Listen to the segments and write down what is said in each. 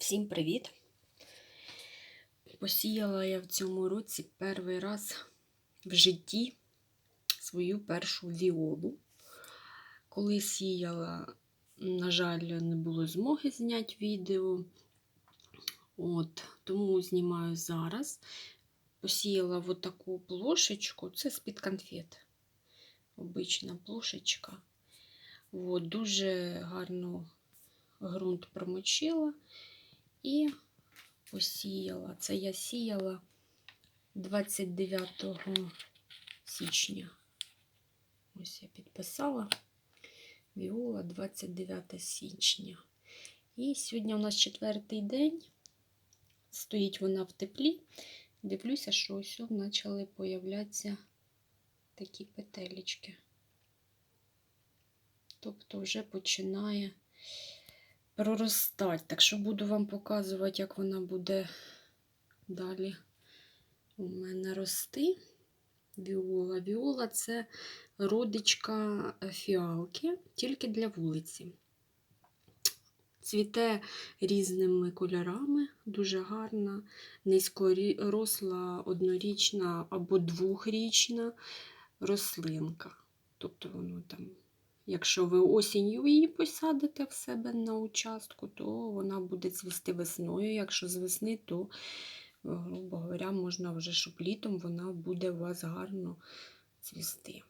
Всім привіт! Посіяла я в цьому році перший раз в житті свою першу віолу. Коли сіяла, на жаль, не було змоги зняти відео. От, тому знімаю зараз. Посіяла в таку плошечку, це з-під конфет. Обична плошечка. От, дуже гарно ґрунт промочила і посіяла. Це я сіяла 29 січня. Ось я підписала Віола 29 січня. І сьогодні у нас четвертий день. Стоїть вона в теплі. Дивлюся, що ось почали появлятися такі петелечки. Тобто вже починає проростати. Так що буду вам показувати, як вона буде далі у мене рости. Віола. Віола це родичка фіалки, тільки для вулиці. Цвіте різними кольорами, дуже гарна, низькоросла однорічна або двохрічна рослинка. Тобто воно там Якщо ви осінню її посадите в себе на участку, то вона буде цвісти весною. Якщо з весни, то, грубо говоря, можна вже, щоб літом вона буде у вас гарно цвісти.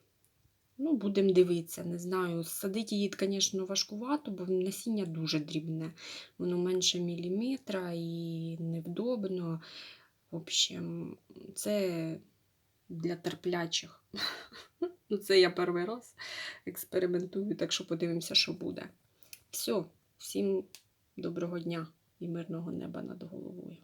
Ну, будемо дивитися, не знаю. Садити її, звісно, важкувато, бо насіння дуже дрібне. Воно менше міліметра і невдобно. В общем, це для терплячих. Ну, це я перший раз експериментую, так що подивимося, що буде. Все, всім доброго дня і мирного неба над головою.